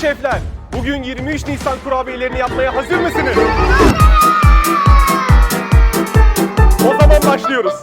şefler, bugün 23 Nisan kurabiyelerini yapmaya hazır mısınız? O zaman başlıyoruz.